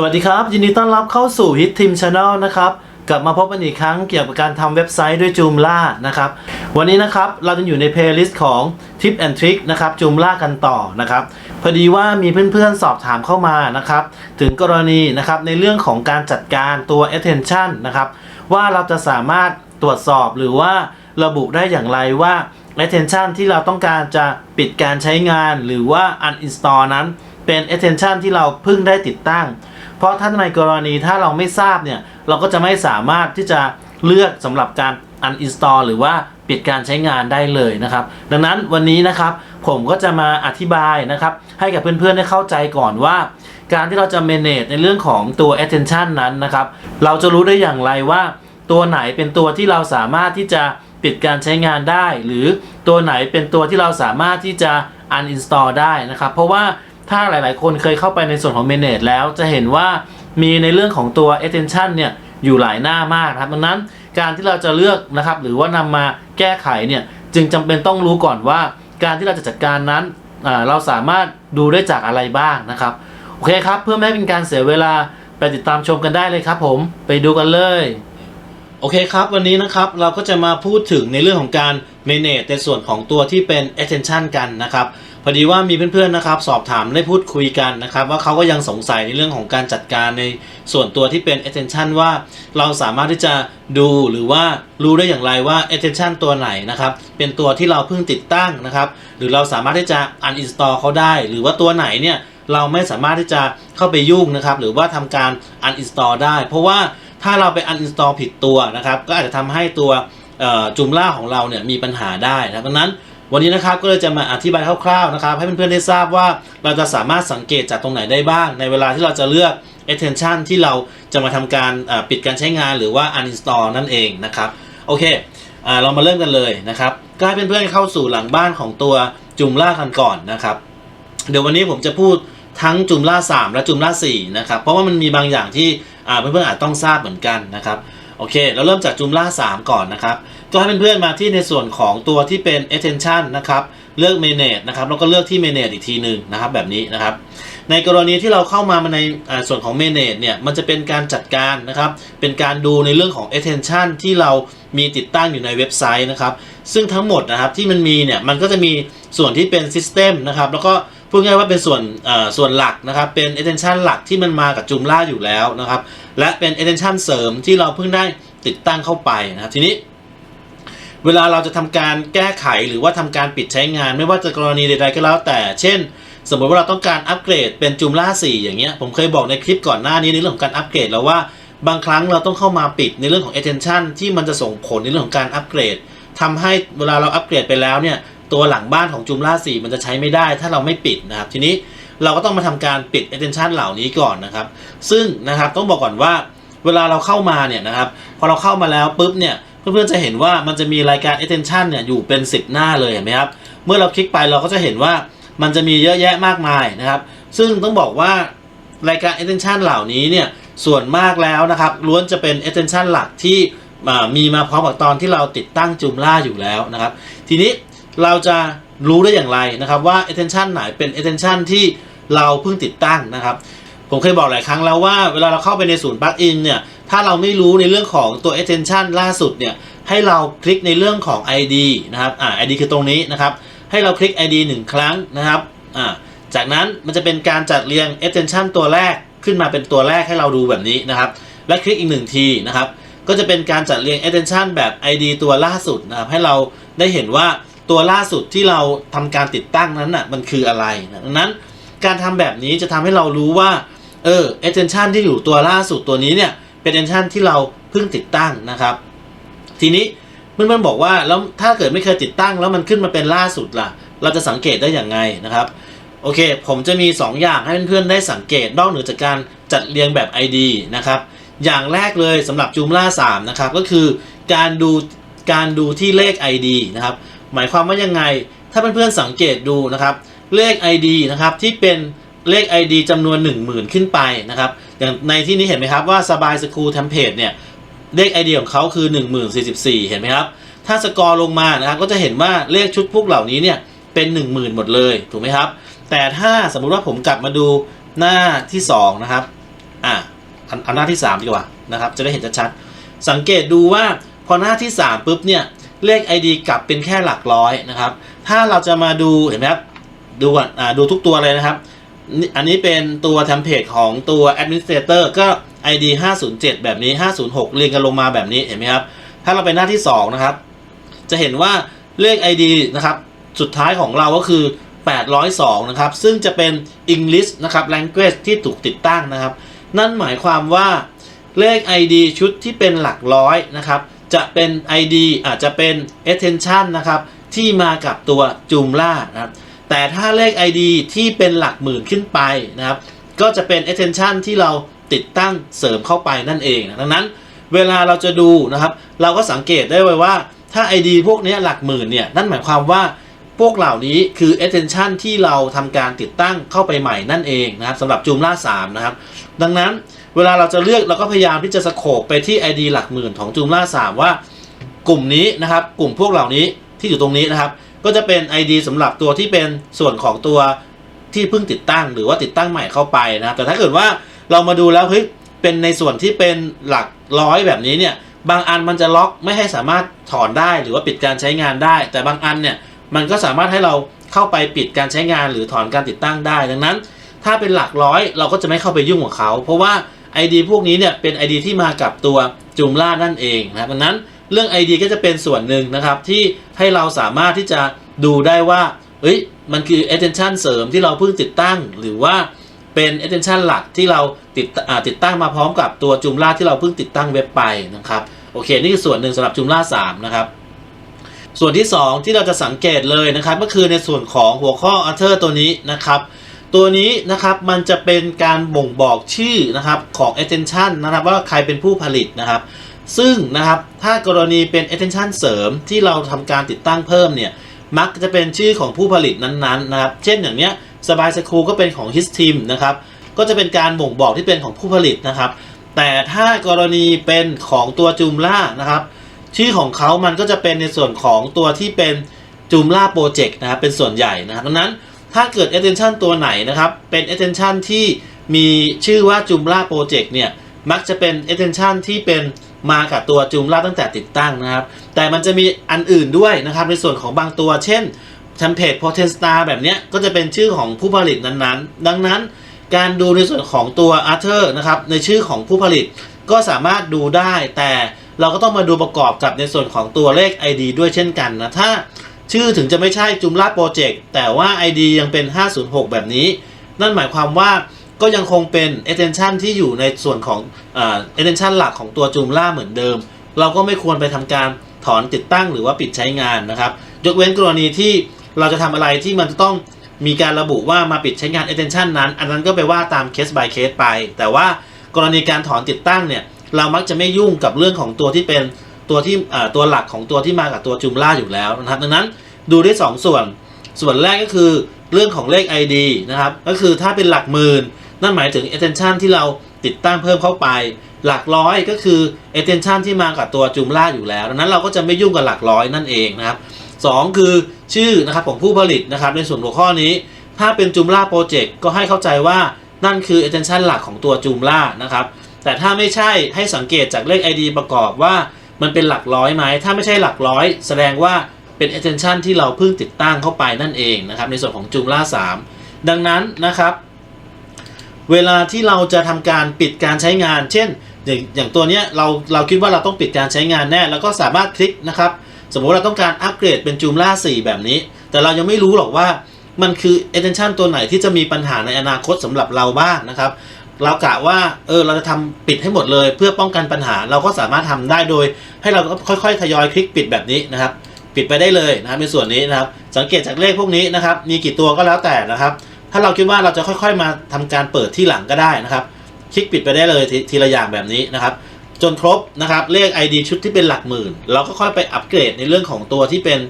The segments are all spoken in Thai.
สวัสดีครับ ยินดีต้อนรับเข้าสู่ Hit Team Channel นะครับ กลับมาพบกันอีกครั้งเกี่ยวกับการทำเว็บไซต์ด้วย Joomla นะครับ วันนี้นะครับเราจะอยู่ใน playlist ของ Tip and Trick นะครับ Joomla กันต่อนะครับ พอดีว่ามีเพื่อนๆสอบถามเข้ามานะครับ ถึงกรณีนะครับในเรื่องของการจัดการตัว attention นะครับว่าเราจะสามารถตรวจสอบหรือว่าระบุได้อย่างไรว่า attention ที่เราต้องการจะปิดการใช้งานหรือว่า uninstall นั้นเป็น attention ที่เราเพิ่งได้ติดตั้ง เพราะถ้าในกรณีถ้าเราไม่ทราบเนี่ย เราก็จะไม่สามารถที่จะเลือกสำหรับการ uninstall หรือว่าปิดการใช้งานได้เลยนะครับ ดังนั้นวันนี้นะครับผมก็จะมาอธิบายนะครับ ให้กับเพื่อนๆได้เข้าใจก่อนว่า การที่เราจะ manage ในเรื่องของตัว attention นั้นนะครับ เราจะรู้ได้อย่างไรว่า ตัวไหนเป็นตัวที่เราสามารถที่จะปิดการใช้งานได้ หรือตัวไหนเป็นตัวที่เราสามารถที่จะ uninstall ได้นะครับ เพราะว่า ถ้าหลาย ๆ คนเคยเข้าไปในส่วนของ manage แล้วจะเห็นว่ามีในเรื่องของตัว attention เนี่ยอยู่หลายหน้ามากครับดังนั้นการที่เราจะเลือกนะครับ หรือว่านำมาแก้ไขเนี่ยจึงจำเป็นต้องรู้ก่อนว่า การที่เราจะจัดการนั้นเราสามารถดูได้จากอะไรบ้างนะครับ โอเคครับ เพื่อไม่ให้เป็นการเสียเวลาไปติดตามชมกันได้เลยครับ ผมไปดูกันเลย โอเคครับ วันนี้นะครับเราก็จะมาพูดถึงในเรื่องของการ manage ในส่วนของตัวที่เป็น attention กันนะครับ อดีว่ามีเพื่อนๆนะครับสอบถามได้พูดคุยกันนะครับ ว่าเขาก็ยังสงสัยในเรื่องของการจัดการในส่วนตัวที่เป็น attention ว่าเราสามารถที่จะดูหรือว่ารู้ได้อย่างไรว่า attention ตัวไหนนะครับ เป็นตัวที่เราเพิ่งติดตั้งนะครับ หรือเราสามารถที่จะ uninstall เขาได้ หรือว่าตัวไหนเนี่ยเราไม่สามารถที่จะเข้าไปยุ่งนะครับ หรือว่าทำการ uninstall ได้ เพราะว่าถ้าเราไป uninstall ผิดตัวนะครับ ก็อาจจะทำให้ตัวจุมล่าของเราเนี่ยมีปัญหาได้นะครับดังนั้น วันนี้นะครับก็เลยจะมาอธิบายคร่าวๆนะครับให้เพื่อนๆได้ทราบว่าเราจะสามารถสังเกตจากตรงไหนได้บ้าง ในเวลาที่เราจะเลือก attention ที่เราจะมาทำการปิดการใช้งานหรือว่า uninstall นั่นเองนะครับโอเคอเรามาเริ่มกันเลยนะครับก็ให้เพื่อนๆเข้าสู่หลังบ้านของตัวจุมล่ากันก่อนนะครับ เดี๋ยววันนี้ผมจะพูดทั้งจุมล่า 3 และจุมล่า4นะครับเพราะว่ามันมีบางอย่างที่เพื่อนๆอาจต้องทราบเหมือนกันนะครับโอเค เราเริ่มจากจุมล่า 3 ก่อนนะครับ ก็ให้เพื่อนๆมาที่ในส่วนของตัวที่เป็น attention นะครับ เลือก manage นะครับ แล้วก็เลือกที่ manage อีกทีหนึ่งนะครับ แบบนี้นะครับ ในกรณีที่เราเข้ามาในส่วนของ manage เนี่ย มันจะเป็นการจัดการนะครับ เป็นการดูในเรื่องของ attention ที่เรามีติดตั้งอยู่ในเว็บไซต์นะครับ ซึ่งทั้งหมดนะครับที่มันมีเนี่ย มันก็จะมีส่วนที่เป็น system นะครับ แล้วก็พูดง่ายว่าเป็นส่วนส่วนหลักนะครับ เป็น attention หลักที่มันมากับ Joomla อยู่แล้วนะครับ และเป็น attention เสริมที่เราเพิ่งได้ติดตั้งเข้าไปนะครับ ทีนี้ เวลาเราจะทำการแก้ไขหรือว่าทำการปิดใช้งาน ไม่ว่าจะกรณีใดๆก็แล้วแต่ เช่น สมมติว่าเราต้องการอัปเกรดเป็นจุมล่า4อย่างเงี้ยผมเคยบอกในคลิปก่อนหน้านี้ในเรื่องของการอัปเกรดแล้วว่าบางครั้งเราต้องเข้ามาปิดในเรื่องของ attention ที่มันจะส่งผลในเรื่องของการอัปเกรดทำให้เวลาเราอัปเกรดไปแล้วเนี่ยตัวหลังบ้านของจุมล่า4มันจะใช้ไม่ได้ ถ้าเราไม่ปิดนะครับทีนี้เราก็ต้องมาทำการปิด attention เหล่านี้ก่อนนะครับ ซึ่งนะครับต้องบอกก่อนว่าเวลาเราเข้ามาเนี่ยนะครับพอเราเข้ามาแล้วปุ๊บเนี่ย เพื่อนๆจะเห็นว่ามันจะมีรายการ attention เนี่ยอยู่เป็น 10 หน้าเลยเห็นไหมครับ เมื่อเราคลิกไปเราก็จะเห็นว่ามันจะมีเยอะแยะมากมายนะครับ ซึ่งต้องบอกว่ารายการ attention เหล่านี้เนี่ยส่วนมากแล้วนะครับล้วนจะเป็น attention หลักที่มีมาพร้อมกับตอนที่เราติดตั้งจุมล่าอยู่แล้วนะครับ ทีนี้เราจะรู้ได้อย่างไรนะครับว่า attention ไหนเป็น attention ที่เราเพิ่งติดตั้งนะครับ ผมเคยบอกหลายครั้งแล้วว่าเวลาเราเข้าไปในศูนย์ปลั๊กอินเนี่ย ถ้าเราไม่รู้ในเรื่องของตัว attention ล่าสุดเนี่ย ให้เราคลิกในเรื่องของ ID นะครับ อ่า ID คือตรงนี้นะครับ ให้เราคลิก ID 1 ครั้งนะครับ อ่า จากนั้นมันจะเป็นการจัดเรียง attention ตัวแรกขึ้นมาเป็นตัวแรกให้เราดูแบบนี้นะครับ และคลิกอีกหนึ่งทีนะครับ ก็จะเป็นการจัดเรียง attention แบบ ID ตัวล่าสุดนะครับ ให้เราได้เห็นว่าตัวล่าสุดที่เราทำการติดตั้งนั้นน่ะมันคืออะไรนะดังนั้นการทำแบบนี้จะทำให้เรารู้ว่า ออ attention ที่อยู่ตัวล่าสุดตัวนี้เนี่ยเป็น attention ที่เราเพิ่งติดตั้งนะครับ ทีนี้เพื่อนๆบอกว่าแล้วถ้าเกิดไม่เคยติดตั้ง แล้วมันขึ้นมาเป็นล่าสุดล่ะ เราจะสังเกตได้อย่างไงนะครับโอเค ผมจะมี 2 อย่างให้เพื่อนๆได้สังเกตนอกเหนือจากการจัดเรียงแบบ ID นะครับ อย่างแรกเลยสำหรับ Joomla 3 นะครับ ก็คือการดูการดูที่เลข ID นะครับ หมายความว่ายังไง ถ้าเพื่อนๆสังเกตดูนะครับ เลข ID นะครับที่เป็น เลข ID จำนวน 10,000 ขึ้นไปนะครับ อย่างในที่นี้เห็นไหมครับว่าสบายสกูเทมเพลตเนี่ย เลข ID ของเขาคือ 1044 เห็นไหมครับ ถ้าสกอร์ลงมานะครับก็จะเห็นว่าเลขชุดพวกเหล่านี้เนี่ยเป็น 10,000 หมดเลยถูกไหมครับ แต่ถ้าสมมุติว่าผมกลับมาดูหน้าที่สองนะครับอะอันอันหน้าที่สามดีกว่านะครับ จะได้เห็นชัดๆสังเกตดูว่าพอหน้าที่สามปุ๊บเนี่ยเลข ID กลับเป็นแค่หลักร้อยนะครับ ถ้าเราจะมาดูเห็นไหมครับดูก่อนอ่าดูทุกตัวเลยนะครับ นี่อันนี้เป็นตัวเทมเพลตของตัว administrator ก็ ID 507 แบบนี้ 506 เรียงกันลงมาแบบนี้เห็นไหมครับ ถ้าเราไปหน้าที่ 2 นะครับ จะเห็นว่าเลข ID นะครับ สุดท้ายของเราก็คือ 802 นะครับ ซึ่งจะเป็น English นะครับ language ที่ถูกติดตั้งนะครับ นั่นหมายความว่าเลข ID ชุดที่เป็นหลักร้อยนะครับ จะเป็น ID อาจจะเป็น attention นะครับ ที่มากับตัวจูมล่านะครับ แต่ถ้าเลข ID ที่เป็นหลักหมื่นขึ้นไปนะครับ ก็จะเป็น attention ที่เราติดตั้งเสริมเข้าไปนั่นเอง ดังนั้นเวลาเราจะดูนะครับ เราก็สังเกตได้ไว้ว่าถ้า ID พวกนี้หลักหมื่นเนี่ย นั่นหมายความว่าพวกเหล่านี้คือ attention ที่เราทำการติดตั้งเข้าไปใหม่นั่นเองนะครับสำหรับจูมล่า3นะครับ ดังนั้นเวลาเราจะเลือกเราก็พยายามที่จะสโคปไปที่ ID หลักหมื่นของจูมล่า3ว่ากลุ่มนี้นะครับ กลุ่มพวกเหล่านี้ที่อยู่ตรงนี้นะครับ ก็จะเป็น ID สำหรับตัวที่เป็นส่วนของตัวที่เพิ่งติดตั้ง หรือว่าติดตั้งใหม่เข้าไปนะครับแต่ถ้าเกิดว่าเรามาดูแล้วเฮ้ยเป็นในส่วนที่เป็นหลักร้อยแบบนี้เนี่ยบางอันมันจะล็อกไม่ให้สามารถถอนได้หรือว่าปิดการใช้งานได้ แต่บางอันเนี่ยมันก็สามารถให้เราเข้าไปปิดการใช้งาน หรือถอนการติดตั้งได้ ดังนั้น ถ้าเป็นหลักร้อยเราก็จะไม่เข้าไปยุ่งกับเขา เพราะว่า ID พวกนี้เนี่ยเป็น ID ที่มากับตัวจูมล่านั่นเองนะครับดังนั้น เรื่อง ID ก็จะเป็นส่วนหนึ่งนะครับ ที่ให้เราสามารถที่จะดูได้ว่าเอ้ยมันคือ attention เสริมที่เราเพิ่งติดตั้ง หรือว่าเป็น attention หลักที่เราติดติดตั้งมาพร้อมกับตัวจูมล่าที่เราเพิ่งติดตั้งเว็บไปนะครับโอเค นี่คือส่วนหนึ่งสำหรับจูมล่า3นะครับส่วนที่ 2 ที่เราจะสังเกตเลยนะครับ ก็คือในส่วนของหัวข้อ author ตัวนี้นะครับตัวนี้นะครับมันจะเป็นการบ่งบอกชื่อนะครับของ attention นะครับว่าใครเป็นผู้ผลิตนะครับ ซึ่งนะครับถ้ากรณีเป็น attention เสริมที่เราทำการติดตั้งเพิ่มเนี่ยมักจะเป็นชื่อของผู้ผลิตนั้นๆนะครับ เช่นอย่างเนี้ยสบายสคูก็เป็นของ his team นะครับ ก็จะเป็นการบ่งบอกที่เป็นของผู้ผลิตนะครับ แต่ถ้ากรณีเป็นของตัวจูมล่านะครับ ชื่อของเขามันก็จะเป็นในส่วนของตัวที่เป็นจูมล่าโปรเจกต์นะครับ เป็นส่วนใหญ่นะครับดังนั้นถ้าเกิด attention ตัวไหนนะครับ เป็น attention ที่มีชื่อว่าจูมล่าโปรเจกต์เนี่ย มักจะเป็น attention ที่เป็น มากับตัวจูมล่าตั้งแต่ติดตั้งนะครับ แต่มันจะมีอันอื่นด้วยนะครับ ในส่วนของบางตัว เช่นเทมเพลต Potent Star แบบนี้ก็จะเป็นชื่อของผู้ผลิตนั้นๆ ดังนั้นการดูในส่วนของตัว Author นะครับในชื่อของผู้ผลิตก็สามารถดูได้ แต่เราก็ต้องมาดูประกอบกับในส่วนของตัวเลข ID ด้วยเช่นกันนะ ถ้าชื่อถึงจะไม่ใช่จุมล่าโปรเจกต์แต่ว่า ID ยังเป็น 506 แบบนี้ นั่นหมายความว่า ก็ยังคงเป็น attention ที่อยู่ในส่วนของอ่า attention หลักของตัวจูมล่าเหมือนเดิม เราก็ไม่ควรไปทำการถอนติดตั้งหรือว่าปิดใช้งานนะครับ ยกเว้นกรณีที่เราจะทำอะไรที่มันต้องมีการระบุว่ามาปิดใช้งาน attention นั้น อันนั้นก็ไปว่าตาม case by case ไป แต่ว่ากรณีการถอนติดตั้งเนี่ย เรามักจะไม่ยุ่งกับเรื่องของตัวที่เป็นตัวที่ตัวหลักของตัวที่มากับตัวจูมล่าอยู่แล้วนะครับ ดังนั้นดูได้สองส่วน ส่วนแรกก็คือเรื่องของเลข ID นะครับ ก็คือถ้าเป็นหลักหมื่น นั่นหมายถึง attention ที่เราติดตั้งเพิ่มเข้าไป หลักร้อยก็คือ attention ที่มากับตัวจูมล่าอยู่แล้วดังนั้นเราก็จะไม่ยุ่งกับหลักร้อยนั่นเองนะครับสองคือชื่อนะครับของผู้ผลิตนะครับในส่วนหัวข้อนี้ ถ้าเป็นจูมล่าโปรเจกต์ก็ให้เข้าใจว่านั่นคือ attention หลักของตัวจูมล่านะครับแต่ถ้าไม่ใช่ให้สังเกตจากเลข ID ประกอบว่ามันเป็นหลักร้อยไหม ถ้าไม่ใช่หลักร้อย แสดงว่าเป็น attention ที่เราเพิ่งติดตั้งเข้าไปนั่นเองนะครับในส่วนของจูมล่า3ดังนั้นนะครับ เวลาที่เราจะทำการปิดการใช้งาน เช่น อย่างอย่างตัวเนี้ยเราเราคิดว่าเราต้องปิดการใช้งานแน่ แล้วก็สามารถคลิกนะครับ สมมติเราต้องการอัปเกรดเป็นจูมล่า4แบบนี้ แต่เรายังไม่รู้หรอกว่ามันคือ attention ตัวไหนที่จะมีปัญหาในอนาคตสำหรับเราบ้างนะครับ เรากะว่าเออเราจะทำปิดให้หมดเลย เพื่อป้องกันปัญหาเราก็สามารถทำได้โดย ให้เราค่อยๆทยอยคลิกปิดแบบนี้นะครับ ปิดไปได้เลยนะครับในส่วนนี้นะครับ สังเกตจากเลขพวกนี้นะครับ มีกี่ตัวก็แล้วแต่นะครับ ถ้าเราคิดว่าเราจะค่อยๆ มาทำการเปิดที่หลังก็ได้นะครับ คลิกปิดไปได้เลยททีละอย่างแบบนี้นะครับ จนครบนะครับเลข ID ชุดที่เป็นหลักหมื่น เราก็ค่อยไปอัปเกรดในเรื่องของตัวที่เป็น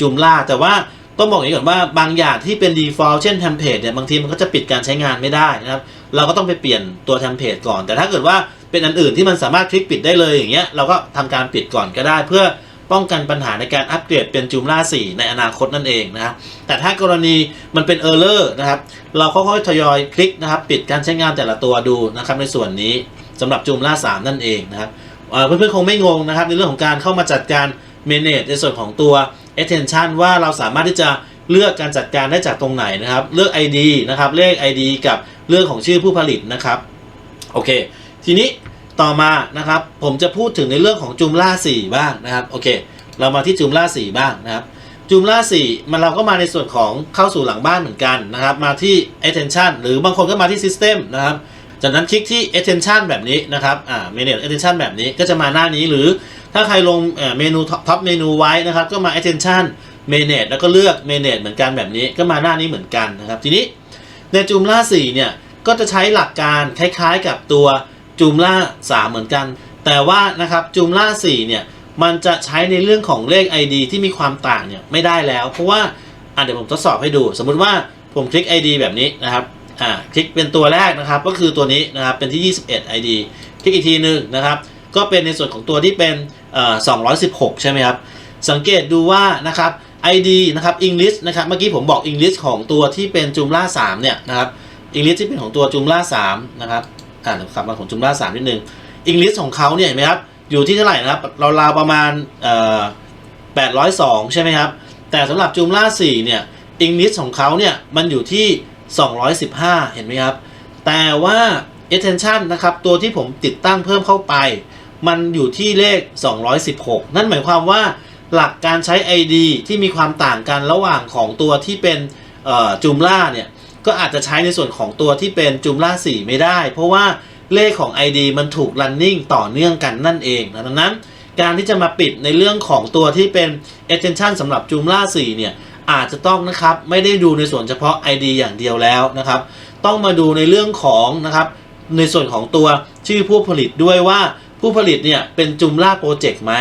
จูมล่าแต่ว่าต้องบอกอย่างนี้ก่อนว่าบางอย่างที่เป็น default เช่นเทมเพลตเนี่ยบางทีมันก็จะปิดการใช้งานไม่ได้นะครับ เราก็ต้องไปเปลี่ยนตัวเทมเพลตก่อน แต่ถ้าเกิดว่าเป็นอันอื่นที่มันสามารถคลิกปิดได้เลยอย่างเงี้ยเราก็ทำการปิดก่อนก็ได้เพื่อ ป้องกันปัญหาในการอัปเกรดเป็น Joomla 4ในอนาคตนั่นเองนะครับแต่ถ้ากรณีมันเป็น Error นะครับเราค่อยๆทยอยคลิกนะครับ ปิดการใช้งานแต่ละตัวดูนะครับในส่วนนี้สำหรับ Joomla 3นั่นเองนะครับเอ่อเพื่อนๆคงไม่งงนะครับในเรื่องของการเข้ามาจัดการ manage ในส่วนของตัว attention ว่าเราสามารถที่จะเลือกการจัดการได้จากตรงไหนนะครับ เลือก ID นะครับเลข ID กับเรื่องของชื่อผู้ผลิตนะครับ โอเค ทีนี้ ต่อมานะครับผมจะพูดถึงในเรื่องของ Joomla 4บ้างนะครับโอเค เรามาที่ Joomla 4บ้างนะครับ Joomla 4มันเราก็มาในส่วนของเข้าสู่หลังบ้านเหมือนกันนะครับ มาที่ attention หรือบางคนก็มาที่ system นะครับจากนั้นคลิกที่ attention แบบนี้นะครับอ่า manage attention แบบนี้ก็จะมาหน้านี้หรือถ้าใครลงเมนูท็อปเมนูไว้นะครับ ก็มา attention manage แล้วก็เลือก manage เหมือนกันแบบนี้ก็มาหน้านี้เหมือนกันนะครับ ทีนี้ใน Joomla 4เนี่ยก็จะใช้หลักการคล้ายๆกับตัว Joomla 3เหมือนกัน แต่ว่านะครับ Joomla 4เนี่ยมันจะใช้ในเรื่องของเลข ID ที่มีความต่างเนี่ยไม่ได้แล้ว เพราะว่าอะเดี๋ยวผมทดสอบให้ดู สมมุติว่าผมคลิก ID แบบนี้นะครับอ่าคลิกเป็นตัวแรกนะครับก็คือตัวนี้นะครับเป็นที่ 21 ID คลิกอีกทีหนึ่งนะครับก็เป็นในส่วนของตัวที่เป็นเอ่อ216 ใช่ไหมครับ สังเกตดูว่านะครับ ID นะครับ English นะครับ เมื่อกี้ผมบอก English ของตัวที่เป็น Joomla 3 เนี่ยนะครับ English ที่เป็นของตัว Joomla 3 นะครับ อ่าเดี๋ยวกลับมของ Joomla 3นิดนึง English ของเขาเนี่ยเห็นไหมครับอยู่ที่เท่าไหร่นะครับเราราวๆประมาณเอ่อ802ใช่ไหมครับแต่สำหรับ Joomla 4เนี่ย English ของเขาเนี่ยมันอยู่ที่ 215 เห็นไหมครับ แต่ว่า attention นะครับ ตัวที่ผมติดตั้งเพิ่มเข้าไป มันอยู่ที่เลข 216 นั่นหมายความว่าหลักการใช้ ID ที่มีความต่างกันระหว่างของตัวที่เป็นเอ่อ Joomla เนี่ย ก็อาจจะใช้ในส่วนของตัวที่เป็น Joomla 4ไม่ได้ เพราะว่าเลขของ ID มันถูก running ต่อเนื่องกันนั่นเองนะดังนั้น การที่จะมาปิดในเรื่องของตัวที่เป็น attention สำหรับ Joomla 4เนี่ยอาจจะต้องนะครับไม่ได้ดูในส่วนเฉพาะ ID อย่างเดียวแล้วนะครับต้องมาดูในเรื่องของนะครับในส่วนของตัวชื่อผู้ผลิตด้วยว่าผู้ผลิตเนี่ยเป็น Joomla Project ไหม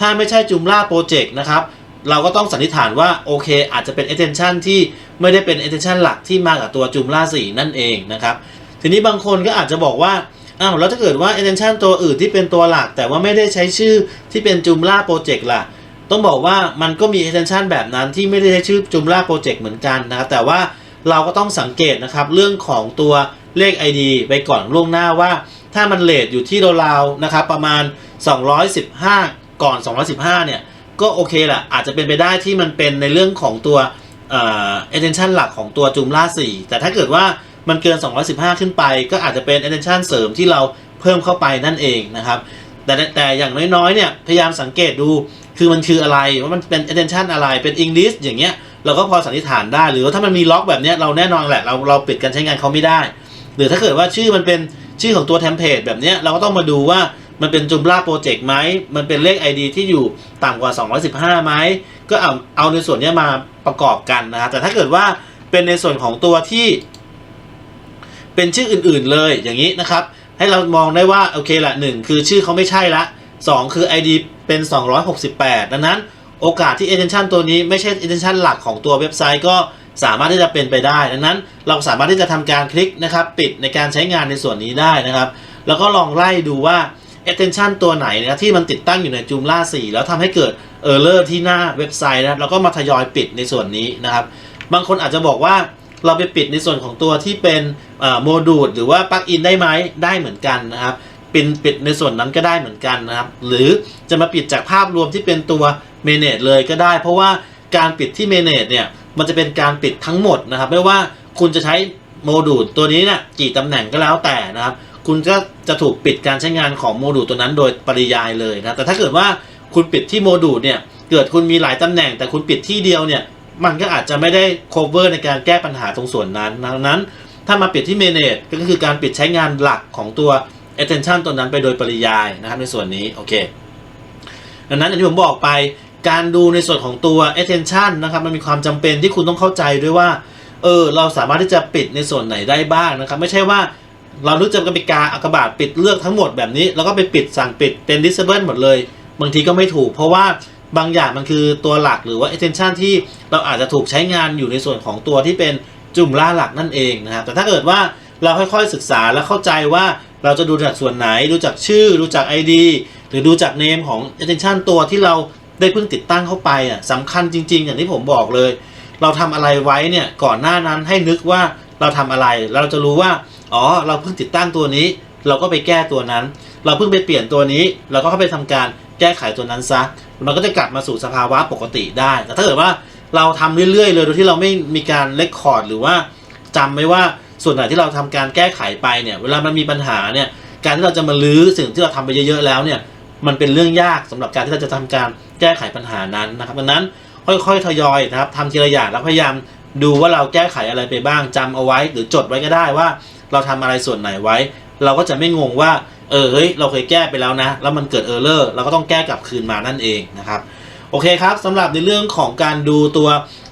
ถ้าไม่ใช่ Joomla Project นะครับ เราก็ต้องสันนิษฐานว่าโอเค อาจจะเป็น attention ที่ไม่ได้เป็น attention หลักที่มากับตัว Joomla 4นั่นเองนะครับ ทีนี้บางคนก็อาจจะบอกว่าอ้าวแล้วถ้าเกิดว่า attention ตัวอื่นที่เป็นตัวหลัก แต่ว่าไม่ได้ใช้ชื่อที่เป็น Joomla Project ล่ะ ต้องบอกว่ามันก็มี attention แบบนั้นที่ไม่ได้ใช้ชื่อ Joomla Project เหมือนกันนะครับแต่ว่าเราก็ต้องสังเกตนะครับเรื่องของตัวเลข ID ไปก่อนล่วงหน้าว่า ถ้ามันเลทอยู่ที่ราวๆนะครับประมาณ 215 ก่อน 215 เนี่ย ก็โอเคแหละอาจจะเป็นไปได้ที่มันเป็นในเรื่องของตัวเอ่อ attention หลักของตัว Joomla 4แต่ถ้าเกิดว่ามันเกิน 215 ขึ้นไป ก็อาจจะเป็น attention เสริมที่เราเพิ่มเข้าไปนั่นเองนะครับ แต่แต่อย่างน้อยๆเนี่ยพยายามสังเกตดูคือมันคืออะไรว่ามันเป็น attention อะไรเป็น English อย่างเงี้ยเราก็พอสันนิษฐานได้ หรือว่าถ้ามันมีล็อกแบบเนี้ยเราแน่นอนแหละเราเราปิดการใช้งานเขาไม่ได้ หรือถ้าเกิดว่าชื่อมันเป็นชื่อของตัวเทมเพลตแบบเนี้ยเราก็ต้องมาดูว่า มันเป็น Joomla Project ไหม มันเป็นเลข ID ที่อยู่ต่ำกว่า 215ไหม ก็เอาเอาในส่วนนี้มาประกอบกันนะครับแต่ถ้าเกิดว่าเป็นในส่วนของตัวที่เป็นชื่ออื่นๆเลยอย่างนี้นะครับ ให้เรามองได้ว่าโอเคละหนึ่งคือชื่อเขาไม่ใช่ละสองคือ ID เป็น 268 ดังนั้นโอกาสที่ attention ตัวนี้ไม่ใช่ attention หลักของตัวเว็บไซต์ก็สามารถที่จะเป็นไปได้ ดังนั้นเราสามารถที่จะทำการคลิกนะครับ ปิดในการใช้งานในส่วนนี้ได้นะครับ แล้วก็ลองไล่ดูว่า attention ตัวไหนนะที่มันติดตั้งอยู่ใน Joomla 4 แล้วทำให้เกิด error ที่หน้าเว็บไซต์นะแล้วก็มาทยอยปิดในส่วนนี้นะครับ บางคนอาจจะบอกว่าเราไปปิดในส่วนของตัวที่เป็นโมดูลหรือว่าปลั๊กอินได้ไหมได้เหมือนกันนะครับปิดปิดในส่วนนั้นก็ได้เหมือนกันนะครับ หรือจะมาปิดจากภาพรวมที่เป็นตัว Manage เลยก็ได้ เพราะว่าการปิดที่ Manage เนี่ยมันจะเป็นการปิดทั้งหมดนะครับ ไม่ว่าคุณจะใช้โมดูลตัวนี้เนี่ยกี่ตำแหน่งก็แล้วแต่นะครับ คุณก็จะถูกปิดการใช้งานของโมดูลตัวนั้นโดยปริยายเลยนะแต่ถ้าเกิดว่าคุณปิดที่โมดูลเนี่ยเกิดคุณมีหลายตำแหน่ง แต่คุณปิดที่เดียวเนี่ยมันก็อาจจะไม่ได้ cover ในการแก้ปัญหาตรงส่วนนั้นดังนั้น ถ้ามาปิดที่ manage ก็คือการปิดใช้งานหลักของตัว attention ตัวนั้นไปโดยปริยายนะครับในส่วนนี้โอเคดังนั้นอย่างที่ผมบอกไปการดูในส่วนของตัว attention นะครับมันมีความจำเป็นที่คุณต้องเข้าใจด้วยว่าเออเราสามารถที่จะปิดในส่วนไหนได้บ้างนะครับ ไม่ใช่ว่า เรานึกจะกติกาอักบาทปิดเลือกทั้งหมดแบบนี้ แล้วก็ไปปิดสั่งปิดเป็น disable หมดเลย บางทีก็ไม่ถูก เพราะว่าบางอย่างมันคือตัวหลักหรือว่า attention ที่เราอาจจะถูกใช้งานอยู่ในส่วนของตัวที่เป็นจุ่มล่าหลักนั่นเองนะครับ แต่ถ้าเกิดว่าเราค่อยๆศึกษาและเข้าใจว่าเราจะดูจากส่วนไหน ดูจากชื่อ ดูจาก ID หรือดูจาก name ของ attention ตัวที่เราได้เพิ่งติดตั้งเข้าไปอะสำคัญจริง ๆ อย่างที่ผมบอกเลย เราทำอะไรไว้เนี่ยก่อนหน้านั้นให้นึกว่าเราทำอะไร เราจะรู้ว่า อ๋อ เราเพิ่งติดตั้งตัวนี้ เราก็ไปแก้ตัวนั้น เราเพิ่งไปเปลี่ยนตัวนี้ เราก็เข้าไปทำการแก้ไขตัวนั้นซะ มันก็จะกลับมาสู่สภาวะปกติได้ แต่ถ้าเกิดว่าเราทำเรื่อยๆเลยโดยที่เราไม่มีการเลคคอร์ดหรือว่าจำไว้ว่าส่วนไหนที่เราทำการแก้ไขไปเนี่ย เวลามันมีปัญหาเนี่ย การที่เราจะมาลื้อสิ่งที่เราทำไปเยอะๆแล้วเนี่ย มันเป็นเรื่องยากสำหรับการที่เราจะทำการแก้ไขปัญหานั้นนะครับดังนั้นค่อยๆ ทยอยนะครับทำทีละอย่างแล้วพยายามดูว่าเราแก้ไขอะไรไปบ้างจำเอาไว้หรือจดไว้ก็ได้ว่า เราทำอะไรส่วนไหนไว้ เราก็จะไม่งงว่า เออเฮ้ยเราเคยแก้ไปแล้วนะ แล้วมันเกิดเออร์เลอร์เราก็ต้องแก้กลับคืนมานั่นเองนะครับโอเคครับสำหรับในเรื่องของการดูตัว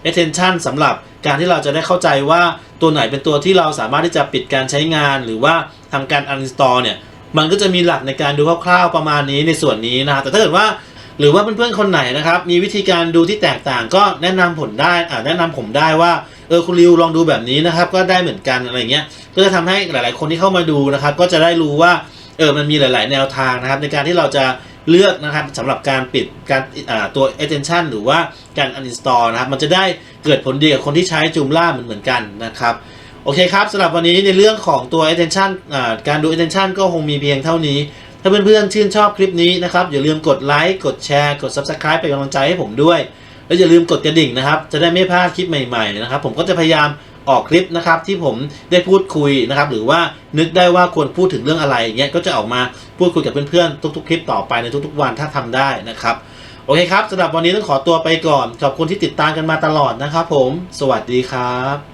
attention สำหรับการที่เราจะได้เข้าใจว่าตัวไหนเป็นตัวที่เราสามารถที่จะปิดการใช้งาน หรือว่าทำการ uninstall เนี่ยมันก็จะมีหลักในการดูคร่าวๆประมาณนี้ในส่วนนี้นะแต่ถ้าเกิดว่า หรือว่าเพื่อนๆคนไหนนะครับ มีวิธีการดูที่แตกต่างก็แนะนำผลได้อ่าแนะนำผมได้ว่าเออคุณริวลองดูแบบนี้นะครับ ก็ได้เหมือนกันอะไรเงี้ยก็จะทำให้หลาย ๆ คนที่เข้ามาดูนะครับ ก็จะได้รู้ว่าเออมันมีหลาย ๆ แนวทางนะครับ ในการที่เราจะเลือกนะครับสำหรับการปิดการตัว attention หรือว่าการ uninstall นะครับ มันจะได้เกิดผลดีกับคนที่ใช้จูมล่าเหมือนเหมือนกันนะครับโอเคครับสำหรับวันนี้ในเรื่องของตัว attention อ่าการดู attention ก็คงมีเพียงเท่านี้ ถ้าเพื่อนๆชื่นชอบคลิปนี้นะครับอย่าลืมกดไลค์กดแชร์กด Subscribe เป็นกำลังใจให้ผมด้วย แล้วอย่าลืมกดกระดิ่งนะครับ จะได้ไม่พลาดคลิปใหม่ๆนะครับ ผมก็จะพยายามออกคลิปนะครับที่ผมได้พูดคุยนะครับ หรือว่านึกได้ว่าควรพูดถึงเรื่องอะไรเงี้ยก็จะออกมาพูดคุยกับเพื่อนๆทุกๆ คลิปต่อไปในทุกๆ วันถ้าทำได้นะครับโอเคครับสำหรับวันนี้ต้องขอตัวไปก่อน ขอบคุณที่ติดตามกันมาตลอดนะครับผม สวัสดีครับ